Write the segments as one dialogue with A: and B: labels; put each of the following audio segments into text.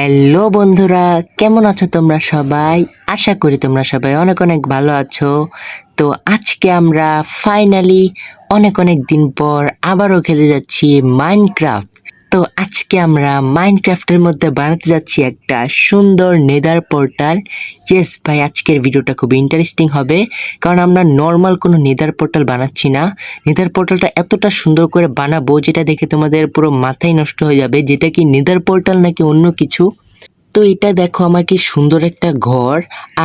A: Hello বন্ধুরা, কেমন আছো তোমরা সবাই? আশা করি তোমরা সবাই অনেক অনেক ভালো আছো। তো আজকে আমরা ফাইনালি অনেক অনেক দিন পর আবারও খেলে যাচ্ছি মাইনক্রাফট তো আজকে আমরা মাইনক্রাফটের মধ্যে বানাতে যাচ্ছি একটা সুন্দর নেদার পোর্টাল। ইয়েস ভাই, আজকের ভিডিওটা খুব ইন্টারেস্টিং হবে। কারণ আমরা নর্মাল কোনো নেদার পোর্টাল বানাচ্ছি না। নেদার পোর্টালটা এতটা সুন্দর করে বানাবো, যেটা দেখে তোমাদের পুরো মাথায় নষ্ট হয়ে যাবে, যেটা কি নেদার পোর্টাল নাকি অন্য কিছু? তো এটা দেখো আমার কি সুন্দর একটা ঘর।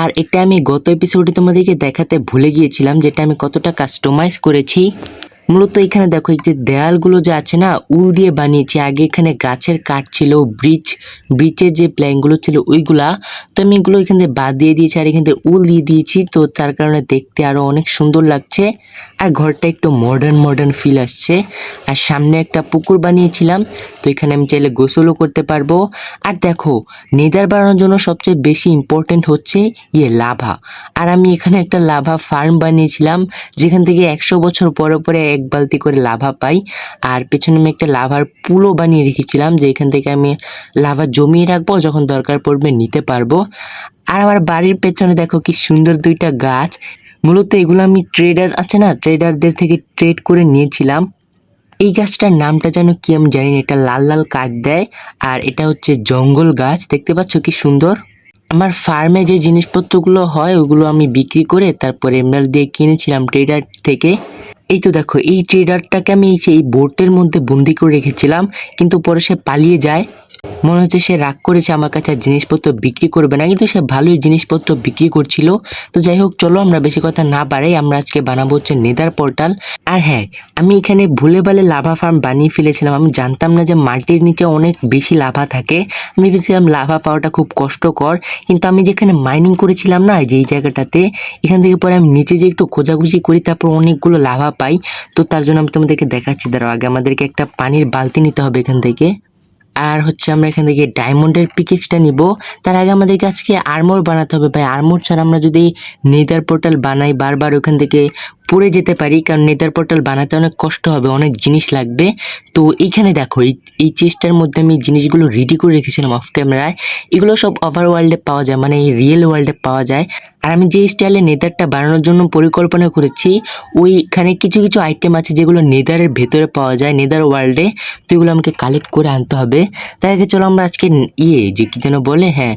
A: আর এটা আমি গত এপিসোডে তোমাদেরকে দেখাতে ভুলে গিয়েছিলাম, যেটা আমি কতটা কাস্টমাইজ করেছি। মূলত এখানে দেখো এই যে দেয়ালগুলো যে আছে না, উল দিয়ে বানিয়েছি। আগে এখানে গাছের কাঠ ছিল, ব্রিজ, ব্রিজের যে প্ল্যানগুলো ছিল ওইগুলা। তো আমি এগুলো এখান থেকে বাদ দিয়ে দিয়েছি আর এখান থেকে উল দিয়ে দিয়েছি। তো তার কারণে দেখতে আরও অনেক সুন্দর লাগছে। আর ঘরটা একটু মডার্ন মডার্ন ফিল আসছে। আর সামনে একটা পুকুর বানিয়েছিলাম। তো এখানে আমি চাইলে গোসলও করতে পারব। আর দেখো, নেদার বানানোর জন্য সবচেয়ে বেশি ইম্পর্টেন্ট হচ্ছে ইয়ে লাভা। আর আমি এখানে একটা লাভা ফার্ম বানিয়েছিলাম, যেখান থেকে একশো বছর পরে পরে এক বালতি করে লাভা পাই। আর পেছনে আমি একটা লাভার পুলও বানিয়ে রেখেছিলাম, যে এখান থেকে আমি লাভা জমিয়ে রাখব, যখন দরকার পড়বে নিতে পারব। আর আমার বাড়ির পেছনে দেখো কি সুন্দর দুইটা গাছ। মূলত এগুলো আমি ট্রেডার আছে না? ট্রেডারদের থেকে ট্রেড করে নিয়েছিলাম। এই গাছটার নামটা যেন কি আমি জানি না, এটা লাল লাল কাঠ দেয়। আর এটা হচ্ছে জঙ্গল গাছ, দেখতে পাচ্ছ কি সুন্দর? আমার ফার্মে যে জিনিসপত্রগুলো হয়, ওগুলো আমি বিক্রি করে তারপরে এমরাল দিয়ে কিনেছিলাম ট্রেডার থেকে। এই তো দেখো, এই ট্রেডারটাকে আমি এই বোর্ডের মধ্যে বন্দি করে রেখেছিলাম, কিন্তু পরে সে পালিয়ে যায়। মনে হচ্ছে সে রাগ করেছে আমার কাছে জিনিসপত্র বিক্রি করবে না, কিন্তু সে ভালোই জিনিসপত্র বিক্রি করছিল। তো যাই হোক, চলো আমরা বেশি কথা না বাড়াই, আমরা আজকে বানাবো হচ্ছে নেদার পোর্টাল আর হ্যাঁ আমি এখানে ভুলে ভালে লাভা ফার্ম বানিয়ে ফেলেছিলাম। আমি জানতাম না যে মাটির নিচে অনেক বেশি লাভা থাকে। আমি ভেবেছিলাম লাভা পাওয়াটা খুব কষ্টকর, কিন্তু আমি যেখানে মাইনিং করেছিলাম না যে এই জায়গাটাতে, এখান থেকে পরে আমি নিচে যে একটু খোঁজাখুঁজি করি, তারপর অনেকগুলো লাভা পাই। তো তার জন্য আমি তোমাদেরকে দেখাচ্ছি, দাঁড়াও, আগে আমাদেরকে একটা পানির বালতি নিতে হবে এখান থেকে। আর হচ্ছে আমরা এখান থেকে ডায়মন্ডের পিকেক্সটা নিব। তার আগে আমাদের আজকে আর্মোর বানাতে হবে। ভাই, আর্মোর ছাড়া আমরা যদি নেদার পোর্টাল বানাই বারবার ওখান থেকে পড়ে যেতে পারি, কারণ নেদার পোর্টাল বানাতে অনেক কষ্ট হবে, অনেক জিনিস লাগবে। তো এইখানে দেখো, এই চেস্টার মধ্যে আমি জিনিসগুলো রেডি করে রেখেছিলাম অফ ক্যামেরায় এগুলো সব ওভার ওয়ার্ল্ডে পাওয়া যায় মানে এই রিয়েল ওয়ার্ল্ডে পাওয়া যায়। আর আমি যে স্টাইলে নেদারটা বানানোর জন্য পরিকল্পনা করেছি, ওইখানে কিছু কিছু আইটেম আছে যেগুলো নেদারের ভেতরে পাওয়া যায়, নেদার ওয়ার্ল্ডে তো এগুলো আমাকে কালেক্ট করে আনতে হবে। তার আগে চলো আমরা আজকে ইয়ে যে কি যেন বলে হ্যাঁ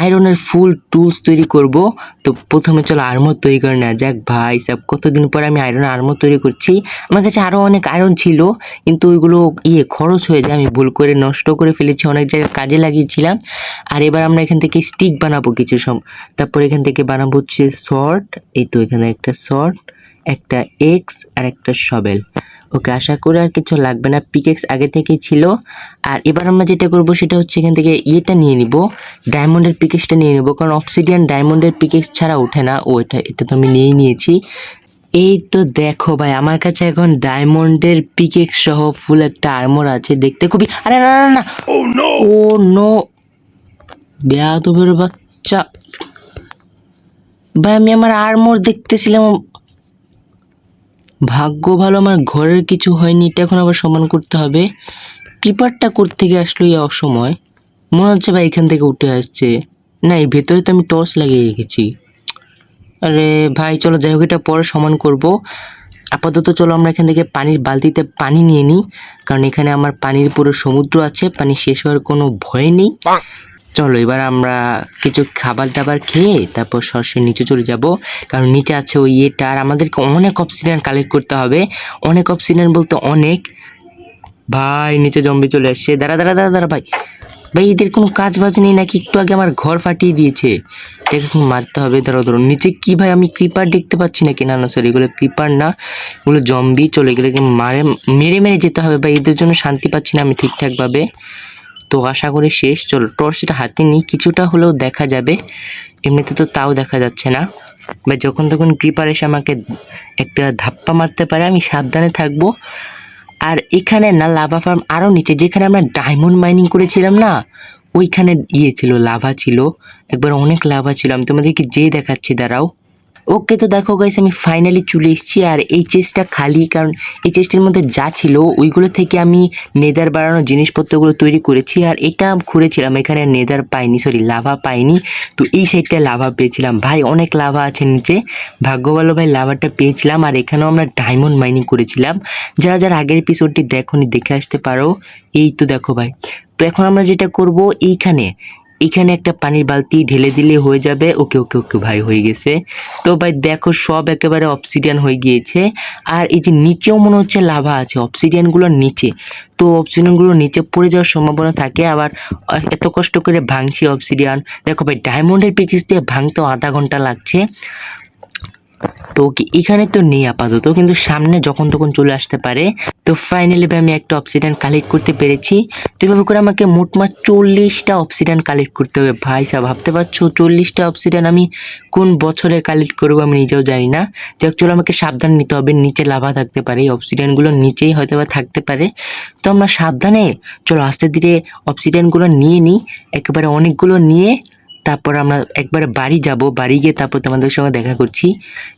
A: আয়রনের ফুল টুলস তৈরি করব। তো প্রথমে চলো আর্মর তৈরি করে নেওয়া যাক। ভাই, সব কতদিন পর আমি আয়রন আর্মর তৈরি করছি? আমার কাছে আরও অনেক আয়রন ছিল, কিন্তু ওইগুলো ইয়ে খরচ হয়ে যায়। আমি ভুল করে নষ্ট করে ফেলেছি, অনেক জায়গায় কাজে লাগিয়েছিলাম। আর এবার আমরা এখান থেকে স্টিক বানাবো কিছু সব তারপর এখান থেকে বানাবো হচ্ছে শর্ট এই তো এখানে একটা শর্ট একটা এক্স আর একটা সবেল ওকে আশা করি আর কিছু লাগবে না। পিকেক্স আগে থেকেই ছিল। আর এবার আমরা যেটা করব সেটা হচ্ছে এখান থেকে ইয়েটা নিয়ে নিব। ডায়মন্ডের পিকেক্সটা নিয়ে নেব। কারণ অক্সিডিয়ান ডায়মন্ডের পিকেক্স ছাড়া ওঠে না। ও এটা এটা তো আমি নিয়েই নিয়েছি। এই তো দেখো ভাই আমার কাছে এখন ডায়মন্ডের পিকেক্স সহ ফুল একটা আর্মর আছে। দেখতে খুবই আরে না না না ও নো বেয়াদবের বাচ্চা ভাই আমি আমার আর্মর দেখতেছিলাম। ভাগ্য ভালো আমার ঘরের কিছু হয়নি, এটা এখন আবার সমান করতে হবে। কিপারটা করতে গিয়ে আসলো এই অসময়, মনে হচ্ছে ভাই এখান থেকে উঠে আসছে। না এর ভেতরে তো আমি টর্চ লাগিয়ে রেখেছি। আরে ভাই, চলো যাই হোক, এটা পরে সমান করব। আপাতত চলো আমরা এখান থেকে পানির বালতিতে পানি নিয়ে নিই, কারণ এখানে আমার পানির পুরো সমুদ্র আছে, পানি শেষ হওয়ার কোনো ভয় নেই। চলো, এবার আমরা কিছু খাবার দাবার খেয়ে তারপর সরাসরি নিচে চলে যাব। কারণ নিচে আছে ওই ইয়েটা, আর আমাদেরকে অনেক অক্সিজেন কালেক্ট করতে হবে। অনেক অক্সিজেন বলতে অনেক। ভাই, নিচে জম্বি চলে আসছে। দাঁড়া দাঁড়া দাঁড়া দাঁড়া, ভাই। ভাই, এদের কোনো কাজ বাজ নেই নাকি? একটু আগে আমার ঘর ফাটিয়ে দিয়েছে। এটাকে মারতে হবে। ধরো ধরো। নিচে কি ভাই? আমি ক্রিপার দেখতে পাচ্ছি নাকি না না সরি এগুলো ক্রিপার না। এগুলো জম্বি চলে এগুলোকে মারে, মেরে মেরে যেতে হবে? ভাই, এদের জন্য শান্তি পাচ্ছি না আমি ঠিকঠাকভাবে। তো আশা করি শেষ। চলো, টর্চটা হাতে নিই, কিছুটা হলেও দেখা যাবে। এমনিতে তো তাও দেখা যাচ্ছে না। বা যখন তখন ক্রিপার এসে আমাকে একটা ধাপ্পা মারতে পারে, আমি সাবধানে থাকব। আর এখানে না লাভা ফার্ম আরও নিচে, যেখানে আমরা ডায়মন্ড মাইনিং করেছিলাম না, ওইখানে ইয়ে ছিল লাভা ছিল। একবার অনেক লাভা ছিল, আমি তোমাদেরকে যে দেখাচ্ছি, দাঁড়াও। ওকে তো দেখো গাইস আমি ফাইনালি চলে এসেছি আর এই চেস্টটা খালি, কারণ এই চেস্টের মধ্যে যা ছিল, ওইগুলো থেকে আমি নেদার বাড়ানোর জিনিসপত্রগুলো তৈরি করেছি আর এটা খুঁড়েছিলাম, এখানে নেদার পাইনি সরি লাভা পাইনি। তো এই সাইডটা লাভা পেয়েছিলাম। ভাই, অনেক লাভা আছে নিচে। ভাগ্য ভালো ভাই লাভাটা পেয়েছিলাম আর এখানেও আমরা ডায়মন্ড মাইনিং করেছিলাম। যারা যারা আগের এপিসোডটি দেখোনি, দেখে আসতে পারো। এই তো দেখো ভাই। তো এখন আমরা যেটা করব, এইখানে এখানে একটা পানির বালতি ঢেলে দিলে হয়ে যাবে। ওকে ওকে ওকে ভাই, হয়ে গেছে। তো ভাই, দেখো সব একেবারে অপসিডিয়ান হয়ে গিয়েছে। আর এই যে নিচেও মনে হচ্ছে লাভা আছে অপসিডিয়ানগুলোর নিচে। তো অপসিডিয়ানগুলো নিচে পড়ে যাওয়ার সম্ভাবনা থাকে, আবার এত কষ্ট করে ভাঙছি অপসিডিয়ান দেখো ভাই ডায়মন্ডের পিকিস দিয়ে ভাঙতেও আধা ঘণ্টা লাগছে। তো এখানে তো নেই আপাতত, কিন্তু সামনে যখন তখন চলে আসতে পারে। তো ফাইনালি আমি একটা অপসিডান কালেক্ট করতে পেরেছি। তো এভাবে করে আমাকে মোটমাট চল্লিশটা অপসিডান কালেক্ট করতে হবে। ভাই সাহেব, ভাবতে পারছ? চল্লিশটা অপসিডান আমি কোন বছরে কালেক্ট করব আমি নিজেও জানি না। তো অ্যাকচুয়ালি আমাকে সাবধান নিতে হবে। নিচে লাভা থাকতে পারে। এই অপসিডানগুলো নিচেই হয়তো বা থাকতে পারে। তো আমরা সাবধানে, চলো আস্তে ধীরে অপসিডানগুলো নিয়ে নিই। একেবারে অনেকগুলো নিয়ে তারপর আমরা একবারে বাড়ি যাব। বাড়ি গিয়ে তারপর তোমাদের সঙ্গে দেখা করছি।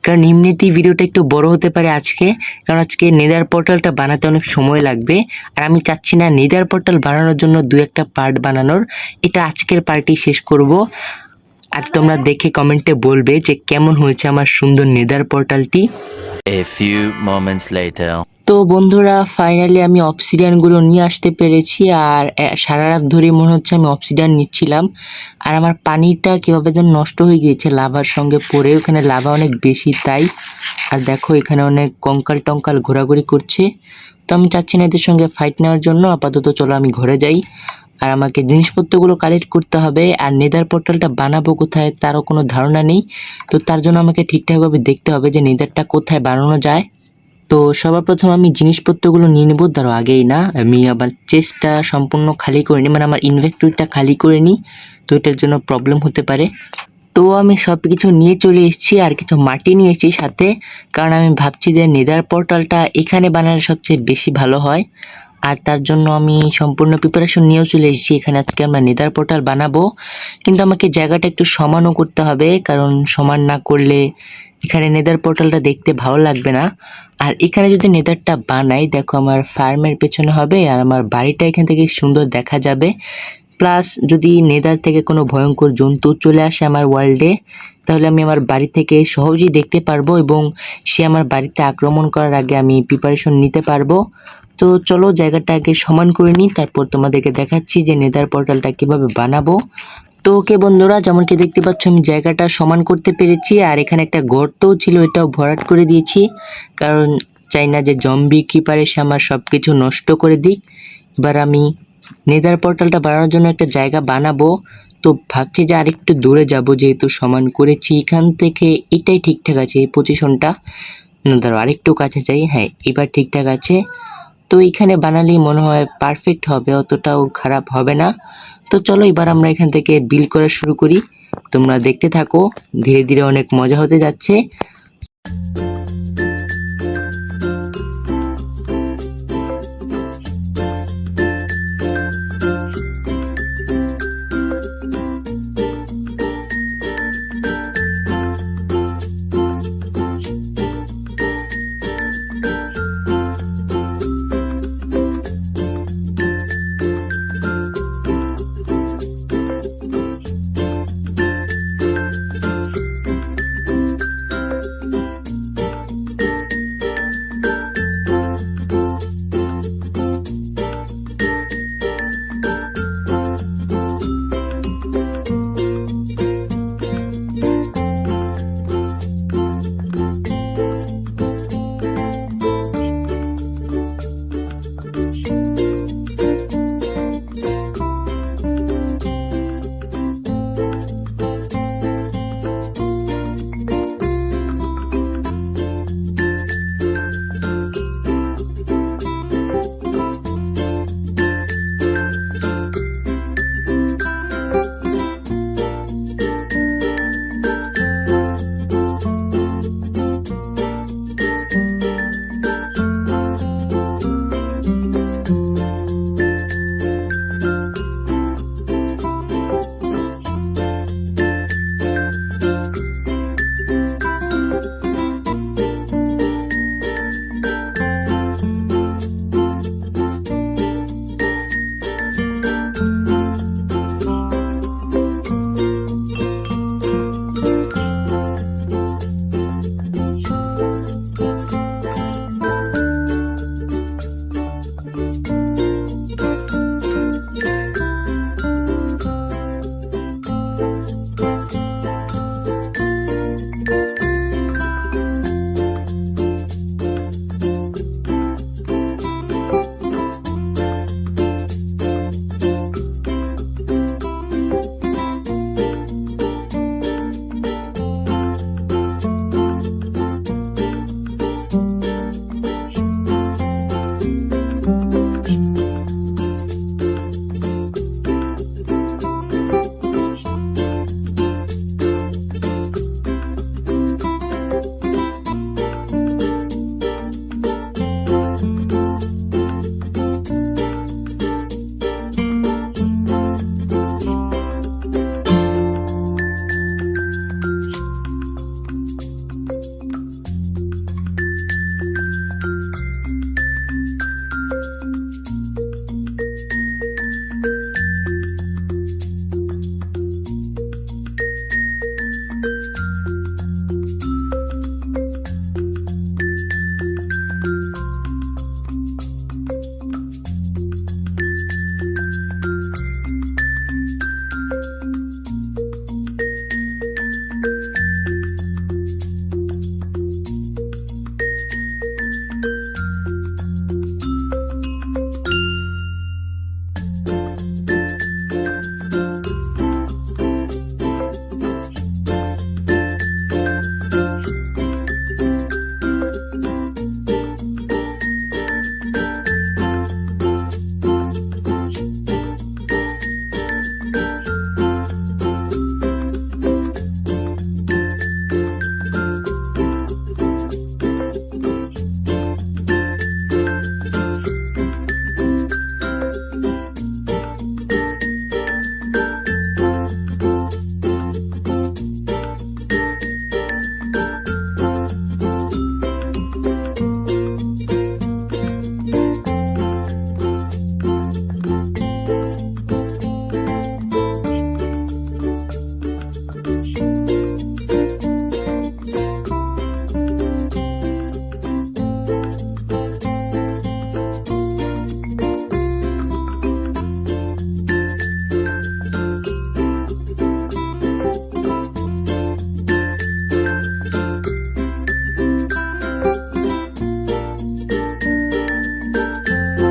A: কারণ এমনিতেই ভিডিওটা একটু বড় হতে পারে আজকে। কারণ আজকে নেদার পোর্টালটা বানাতে অনেক সময় লাগবে। আর আমি চাচ্ছি না নেদার পোর্টাল বানানোর জন্য দু একটা পার্ট বানানোর। এটা আজকের পার্টি শেষ করব। আর তোমরা দেখে কমেন্টে বলবে যে কেমন হয়েছে আমার সুন্দর নেদার পোর্টালটি।
B: A few moments later.
A: তো বন্ধুরা ফাইনালি আমি অপসিডিয়ানগুলো নিয়ে আসতে পেরেছি আর সারা রাত ধরে মনে হচ্ছে আমি অপসিডিয়ান নিচ্ছিলাম। আর আমার পানিটা কীভাবে যেন নষ্ট হয়ে গিয়েছে লাভার সঙ্গে পড়ে, ওখানে লাভা অনেক বেশি তাই। আর দেখো, এখানে অনেক কঙ্কাল টঙ্কাল ঘোরাঘুরি করছে। তো আমি চাচ্ছি না এদের সঙ্গে ফাইট নেওয়ার জন্য, আপাতত চলো আমি ঘরে যাই। আর আমাকে জিনিসপত্রগুলো কালেক্ট করতে হবে, আর নেদার পোর্টালটা বানাবো কোথায় তারও কোনো ধারণা নেই। তো তার জন্য আমাকে ঠিকঠাকভাবে দেখতে হবে যে নেদারটা কোথায় বানানো যায়। তো সবার প্রথম আমি জিনিসপত্রগুলো নিয়ে নেব, ধরো আগেই না? আমি আবার চেস্টটা সম্পূর্ণ খালি করে নিই মানে আমার ইনভেক্টরিটা খালি করে নিই তো এটার জন্য প্রবলেম হতে পারে। তো আমি সব কিছু নিয়ে চলে এসেছি আর কিছু মাটি নিয়ে এসেছি সাথে, কারণ আমি ভাবছি যে নেদার পোর্টালটা এখানে বানালে সবচেয়ে বেশি ভালো হয়। আর তার জন্য আমি সম্পূর্ণ প্রিপারেশন নিয়েও চলে এসেছি, এখানে আজকে আমরা নেদার পোর্টাল বানাবো। কিন্তু আমাকে জায়গাটা একটু সমানও করতে হবে, কারণ সমান না করলে এখানে নেদার পোর্টালটা দেখতে ভালো লাগবে না। আর এখানে যদি নেদারটা বানাই, দেখো আমার ফার্মের পেছনে হবে আর আমার বাড়িটা এখান থেকে সুন্দর দেখা যাবে। প্লাস যদি নেদার থেকে কোনো ভয়ঙ্কর জন্তু চলে আসে আমার ওয়ার্ল্ডে তাহলে আমি আমার বাড়ি থেকে সহজেই দেখতে পারব এবং সে আমার বাড়িতে আক্রমণ করার আগে আমি প্রিপারেশন নিতে পারব। তো চলো জায়গাটা আগে সমান করে নিই, তারপর তোমাদেরকে দেখাচ্ছি যে নেদার পোর্টালটা কীভাবে বানাবো। তো ওকে বন্ধুরা যেমন কি দেখতে পাচ্ছ, আমি জায়গাটা সমান করতে পেরেছি, আর এখানে একটা গর্তও ছিল, এটাও ভরাট করে দিয়েছি। কারণ চাই না যে জম্বি কিপার এসে আমার সব কিছু নষ্ট করে দিক। এবার আমি নেদার পোর্টালটা বানানোর জন্য একটা জায়গা বানাবো। তো ভাবছি যে আরেকটু দূরে যাব, যেহেতু সমান করেছি, এখান থেকে এটাই ঠিকঠাক আছে, এই পজিশনটা না, ধরো, আরেকটু কাছে যাই হ্যাঁ এবার ঠিকঠাক আছে। তো এখানে বানালেই মনে হয় পারফেক্ট হবে, অতটাও খারাপ হবে না। তো চলো এবার আমরা এখান থেকে বিল করা শুরু করি। তোমরা দেখতে থাকো, ধীরে ধীরে অনেক মজা হতে যাচ্ছে।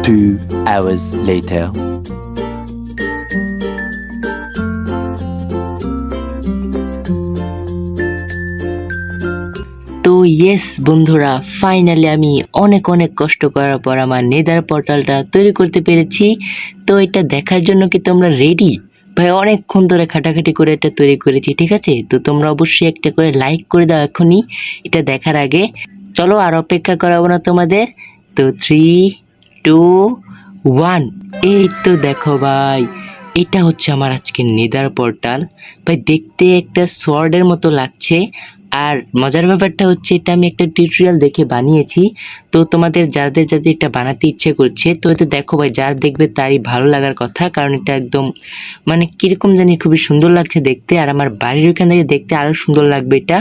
B: Hours later.
A: তো ইয়েস বন্ধুরা ফাইনালি আমি অনেক অনেক কষ্ট করার পর আমার নেদার পোর্টালটা তৈরি করতে পেরেছি। তো এটা দেখার জন্য কি তোমরা রেডি ভাই অনেকক্ষণ ধরে খাটাখাটি করে এটা তৈরি করেছি ঠিক আছে? তো তোমরা অবশ্যই একটা করে লাইক করে দাও এখনই এটা দেখার আগে। চলো আর অপেক্ষা করাবো না তোমাদের। তো থ্রি টু ওয়ান এই তো দেখো ভাই, এটা হচ্ছে আমার আজকে নেদার পোর্টাল ভাই, দেখতে একটা সোয়ার্ডের মতো লাগছে। আর মজার ব্যাপারটা হচ্ছে, এটা আমি একটা টিউটোরিয়াল দেখে বানিয়েছি। তো তোমাদের, যাদের যাদের এটা বানাতে ইচ্ছে করছে, তো এটা দেখো ভাই, যার দেখবে তারই ভালো লাগার কথা। কারণ এটা একদম মানে কীরকম জানি খুবই সুন্দর লাগছে দেখতে। আর আমার বাড়ির ওখান থেকে দেখতে আরও সুন্দর লাগবে এটা।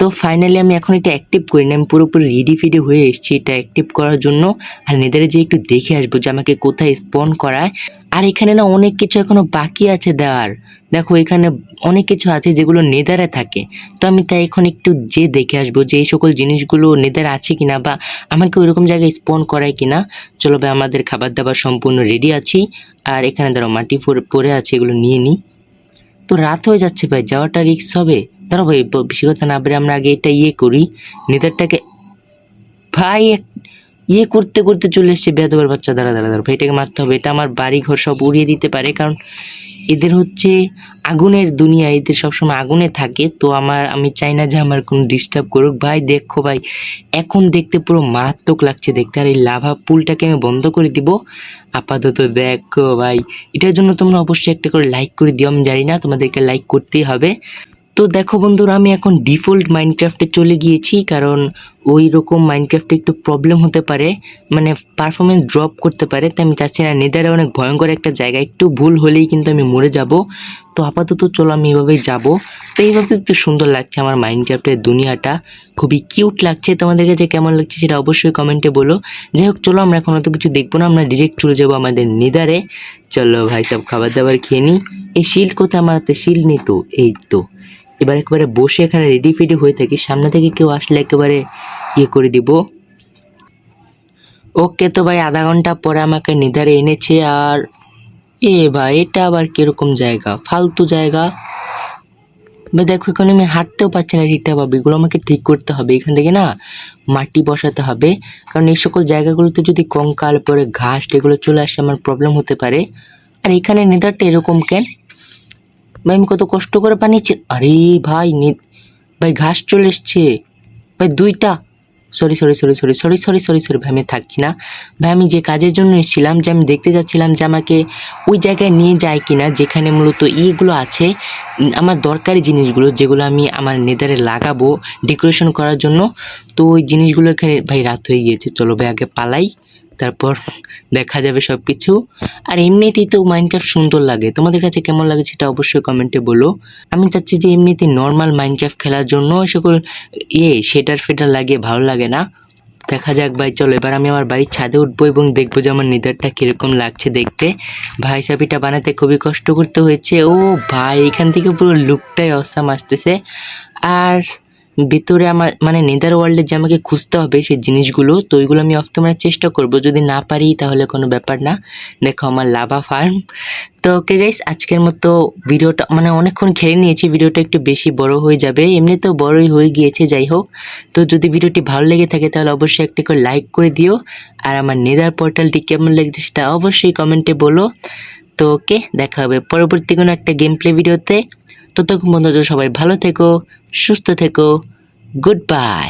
A: তো ফাইনালি আমি এখন এটা অ্যাক্টিভ করি না, আমি পুরোপুরি রেডি ফিডি হয়ে এসেছি এটা অ্যাক্টিভ করার জন্য। আর নেদারে যে একটু দেখে আসব যে আমাকে কোথায় স্পন করায়। আর এখানে না অনেক কিছু এখনও বাকি আছে দেওয়ার। দেখো এখানে অনেক কিছু আছে যেগুলো নেদারে থাকে। তো আমি তাই এখন একটু যে দেখে আসব যে এই সকল জিনিসগুলো নেদারে আছে কিনা বা আমাকে ওইরকম জায়গায় স্পন করায় কিনা। চলো ভাই, আমাদের খাবার দাবার সম্পূর্ণ রেডি আছি। আর এখানে ধরো মাটি পড়ে আছে, এগুলো নিয়ে নিই তো রাত হয়ে যাচ্ছে ভাই, যাওয়াটা রিক্স হবে। ধরো ভাই বেশি কথা না বেরে আমরা আগে এটা ইয়ে করি। নেদারটাকে ভাই ইয়ে করতে করতে চলে এসছে বেদবের বাচ্চা। দাঁড়া দাঁড়া দাঁড়া, ভাই, এটাকে মারতে হবে। এটা আমার বাড়ি ঘর সব উড়িয়ে দিতে পারে, কারণ এদের হচ্ছে আগুনের দুনিয়া, এদের সবসময় আগুনে থাকে। তো আমার, আমি চাই না যে আমার কোনো ডিস্টার্ব করুক। ভাই, দেখো ভাই, এখন দেখতে পুরো মারাত্মক লাগছে দেখতে। আর এই লাভা পুলটাকে আমি বন্ধ করে দিব। আপাতত দেখো ভাই, এটার জন্য তোমরা অবশ্যই একটা করে লাইক করে দিও। আমি জানি না তোমাদেরকে লাইক করতেই হবে। তো দেখো বন্ধুরা, আমি এখন ডিফল্ট মাইনক্রাফটে চলে গিয়েছি, কারণ ওই রকম মাইনক্রাফটে একটু প্রবলেম হতে পারে মানে পারফরমেন্স ড্রপ করতে পারে, তাই আমি চাচ্ছি না, নেদারে অনেক ভয়ঙ্কর একটা জায়গা, একটু ভুল হলেই কিন্তু আমি মরে যাব। তো আপাতত চলো আমি এইভাবেই যাব। তো এইভাবে একটু সুন্দর লাগছে আমার মাইনক্রাফটের দুনিয়াটা, খুবই কিউট লাগছে। তোমাদের কাছে কেমন লাগছে সেটা অবশ্যই কমেন্টে বলো। যাই হোক, চলো আমরা এখন অত কিছু দেখব না, আমরা ডিরেক্ট চলে যাব আমাদের নেদারে। চলো ভাই, সব খাবার দাবার খেয়ে নিই এই শিল্ড কোথায়? আমার হাতে শিল্ড নেই তো, এই তো। এবার একেবারে বসে এখানে রেডি ফেডি হয়ে থাকি। সামনে থেকে কেউ আসলে একেবারে ইয়ে করে দিব। ওকে তো ভাই, আধা ঘণ্টা পরে আমাকে নিধারে এনেছে আর এ ভাই, এটা আবার কীরকম জায়গা? ফালতু জায়গা। ভাই, দেখো, এখানে আমি হাঁটতেও পারছি না ঠিকঠাকভাবে এগুলো আমাকে ঠিক করতে হবে। এখান থেকে না মাটি বসাতে হবে। কারণ এই সকল জায়গাগুলোতে যদি কঙ্কাল, পরে ঘাস এগুলো চলে আসে, আমার প্রবলেম হতে পারে। আর এখানে নেদারটা এরকম কেন? ভাই, আমি কত কষ্ট করে বানিয়েছি। আরে ভাই ভাই, ঘাস চলে এসছে। ভাই, দুইটা। Sorry sorry sorry sorry sorry sorry sorry sorry ভাই, আমি থাকছি না। ভাই, আমি যে কাজের জন্য এসেছিলাম, যে আমি দেখতে যাচ্ছিলাম যে আমাকে ওই জায়গায় নিয়ে যায় কিনা, যেখানে মূলত ইগুলো আছে আমার দরকারি জিনিসগুলো, যেগুলো আমি আমার নেদারে লাগাবো ডেকোরেশন করার জন্য। তো ওই জিনিসগুলো এখানে, ভাই, রাত হয়ে গিয়েছে। চলো, ভাই, আগে পালাই। তারপর দেখা যাবে সব কিছু আর এমনিতেই তো মাইনক্রাফট সুন্দর লাগে। তোমাদের কাছে কেমন লাগে সেটা অবশ্যই কমেন্টে বলো। আমি চাচ্ছি যে এমনিতে নর্মাল মাইনক্রাফট খেলার জন্য সকল ইয়ে সেটার ফেটার লাগিয়ে ভালো লাগে না। দেখা যাক ভাই, চলো এবার আমি আমার বাড়ির ছাদে উঠবো এবং দেখব যে আমার নেদারটা কীরকম লাগছে দেখতে। ভাই সাপিটা বানাতে খুবই কষ্ট করতে হয়েছে। ও ভাই, এখান থেকে পুরো লুকটাই অসাম আসতেছে। আর ভিতরে আমার মানে নেদার ওয়ার্ল্ডে যে আমাকে খুঁজতে হবে সেই জিনিসগুলো, তো ওইগুলো আমি অফ ক্যামেরার চেষ্টা করব। যদি না পারি, তাহলে কোনো ব্যাপার না। দেখো আমার লাভা ফার্ম তো ওকে গাইস আজকের মতো ভিডিওটা মানে অনেকক্ষণ খেলে নিয়েছি, ভিডিওটা একটু বেশি বড় হয়ে যাবে। এমনিতেও বড়ই হয়ে গিয়েছে, যাই হোক। তো যদি ভিডিওটি ভালো লেগে থাকে, তাহলে অবশ্যই একটা করে লাইক করে দিও। আর আমার নেদার পোর্টালটি কেমন লেগেছে, সেটা অবশ্যই কমেন্টে বলো। তো ওকে দেখা হবে পরবর্তী কোনো একটা গেম প্লে ভিডিওতে। ততক্ষণ পর্যন্ত সবাই ভালো থেকো। সুস্থ থেকো গুড বাই